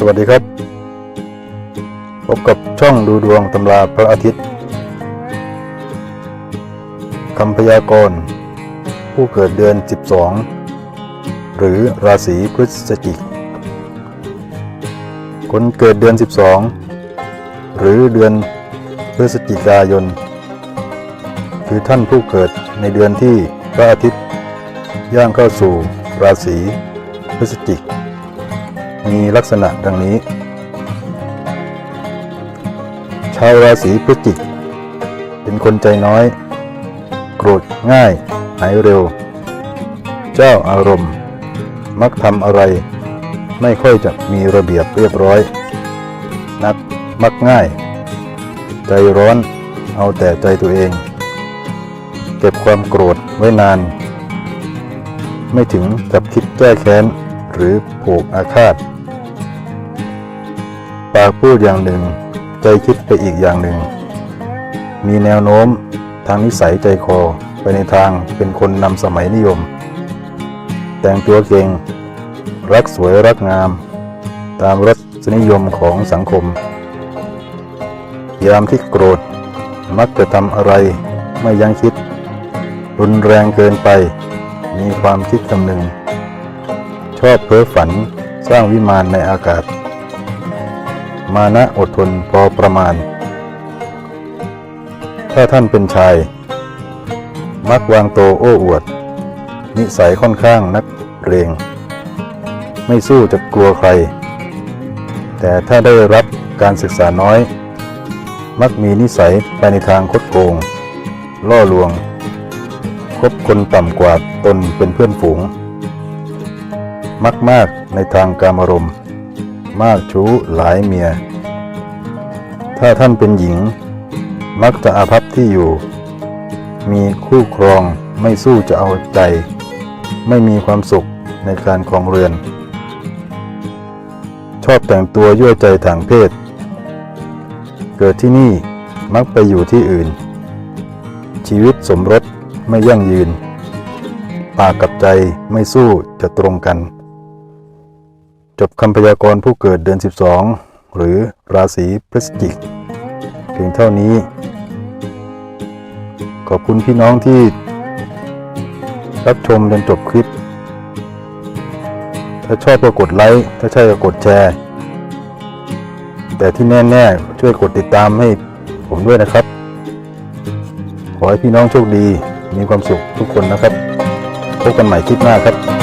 สวัสดีครับ พบกับช่องดูดวงตำราพระอาทิตย์คำพยากรณ์ผู้เกิดเดือน 12 หรือราศีพฤศจิกคนเกิดเดือน 12 หรือเดือนพฤศจิกายน คือท่านผู้เกิดในเดือนที่พระอาทิตย์ ย่างเข้าสู่ราศีพฤศจิก มีลักษณะดังนี้ ชาวราศีพฤศจิก เป็นคนใจน้อย โกรธง่าย หายเร็ว เจ้าอารมณ์ มักทำอะไร ไม่ค่อยจะมีระเบียบเรียบร้อย นักมักง่าย ใจร้อนเอาแต่ใจตัวเอง เก็บความโกรธไว้นาน ไม่ถึงกับคิดแก้แค้นหรือผูกอาฆาตากพูดอย่างหนึ่ง ใจคิดไปอีกอย่างหนึ่ง มีแนวโน้มทางนิสัยใจคอไปในทางเป็นคนนำสมัยนิยม แต่งตัวเก่ง รักสวยรักงาม ตามรสนิยมของสังคม ยามที่โกรธ มักจะทำอะไรไม่ยั้งคิด รุนแรงเกินไป มีความคิดคำนึง ชอบเพ้อฝันสร้างวิมานในอากาศ มานะอดทนพอประมาณ ถ้าท่านเป็นชาย มักวางโตโอ้อวด นิสัยค่อนข้างนักเรง ไม่สู้จะกลัวใคร แต่ถ้าได้รับการศึกษาน้อย มักมีนิสัยไปในทางคดโกง ล่อลวง คบคนต่ำกว่าตนเป็นเพื่อนฝูง มักมากในทางการอารมณ์ มากชู้หลายเมีย ถ้าท่านเป็นหญิง มักจะอาภัพที่อยู่ มีคู่ครองไม่สู้จะเอาใจ ไม่มีความสุขในการครองเรือน ชอบแต่งตัวยั่วใจทางเพศ เกิดที่นี่มักไปอยู่ที่อื่น ชีวิตสมรสไม่ยั่งยืน ปากกับใจไม่สู้จะตรงกัน จบคำพยากรณ์ผู้เกิดเดือน 12 หรือราศีพฤศจิกเพียงเท่านี้ ขอบคุณพี่น้องที่รับชมจนจบคลิป ถ้าชอบก็กดไลค์ ถ้าใช่ก็กดแชร์ แต่ที่แน่ๆ ช่วยกดติดตามให้ผมด้วยนะครับ ขอให้พี่น้องโชคดี มีความสุขทุกคนนะครับ พบกันใหม่คลิปหน้าครับ